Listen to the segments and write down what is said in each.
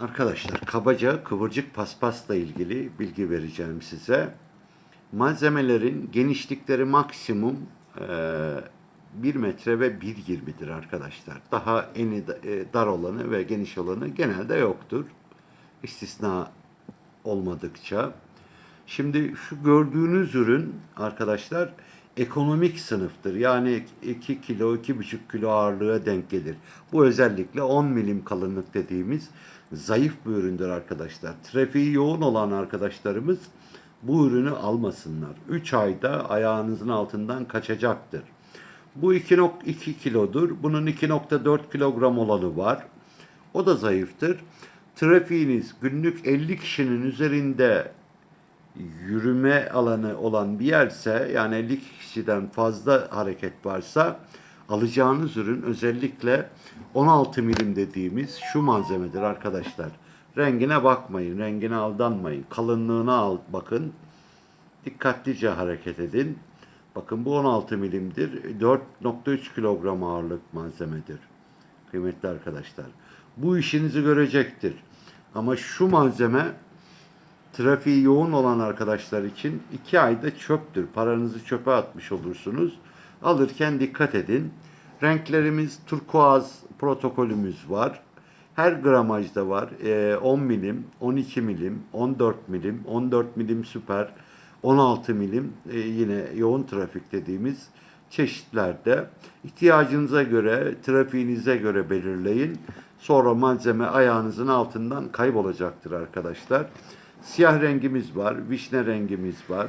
Arkadaşlar kabaca kıvırcık paspasla ilgili bilgi vereceğim size. Malzemelerin genişlikleri maksimum e, 1 metre ve 1.20'dir arkadaşlar. Daha eni e, dar olanı ve geniş olanı genelde yoktur. İstisna olmadıkça. Şimdi şu gördüğünüz ürün arkadaşlar ekonomik sınıftır. Yani 2 kilo, 2,5 kilo ağırlığa denk gelir. Bu özellikle 10 milim kalınlık dediğimiz zayıf bir üründür arkadaşlar. Trafiği yoğun olan arkadaşlarımız bu ürünü almasınlar. 3 ayda ayağınızın altından kaçacaktır. Bu 2.2 kilodur. Bunun 2.4 kilogram olanı var. O da zayıftır. Trafiğiniz günlük 50 kişinin üzerinde yürüme alanı olan bir yerse yani 50 kişiden fazla hareket varsa alacağınız ürün özellikle 16 milim dediğimiz şu malzemedir arkadaşlar. Rengine bakmayın, rengine aldanmayın. Kalınlığına al, bakın. Dikkatlice hareket edin. Bakın bu 16 milimdir. 4.3 kilogram ağırlık malzemedir. Kıymetli arkadaşlar. Bu işinizi görecektir. Ama şu malzeme trafiği yoğun olan arkadaşlar için iki ayda çöptür. Paranızı çöpe atmış olursunuz. Alırken dikkat edin. Renklerimiz turkuaz protokolümüz var. Her gramajda var. Ee, 10 milim, 12 milim, 14 milim, 14 milim süper, 16 milim e, yine yoğun trafik dediğimiz çeşitlerde ihtiyacınıza göre, trafiğinize göre belirleyin. Sonra malzeme ayağınızın altından kaybolacaktır arkadaşlar. Siyah rengimiz var, vişne rengimiz var.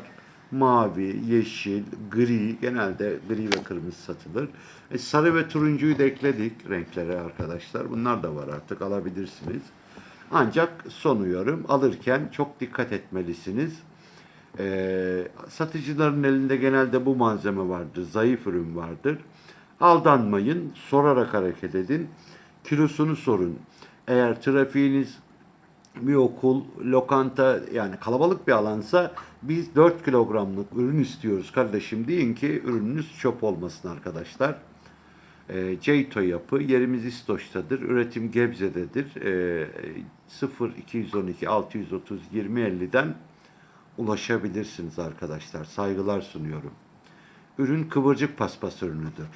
Mavi, yeşil, gri, genelde gri ve kırmızı satılır. E, sarı ve turuncuyu da ekledik renklere arkadaşlar. Bunlar da var artık alabilirsiniz. Ancak son uyarım alırken çok dikkat etmelisiniz. Ee, satıcıların elinde genelde bu malzeme vardır, zayıf ürün vardır. Aldanmayın, sorarak hareket edin. Kilosunu sorun. Eğer trafiğiniz bir okul, lokanta yani kalabalık bir alansa biz 4 kilogramlık ürün istiyoruz kardeşim deyin ki ürününüz çöp olmasın arkadaşlar. E, Ceyto yapı yerimiz İstoç'tadır. Üretim Gebze'dedir. E, 0 212 630 2050'den ulaşabilirsiniz arkadaşlar. Saygılar sunuyorum. Ürün kıvırcık paspas ürünüdür.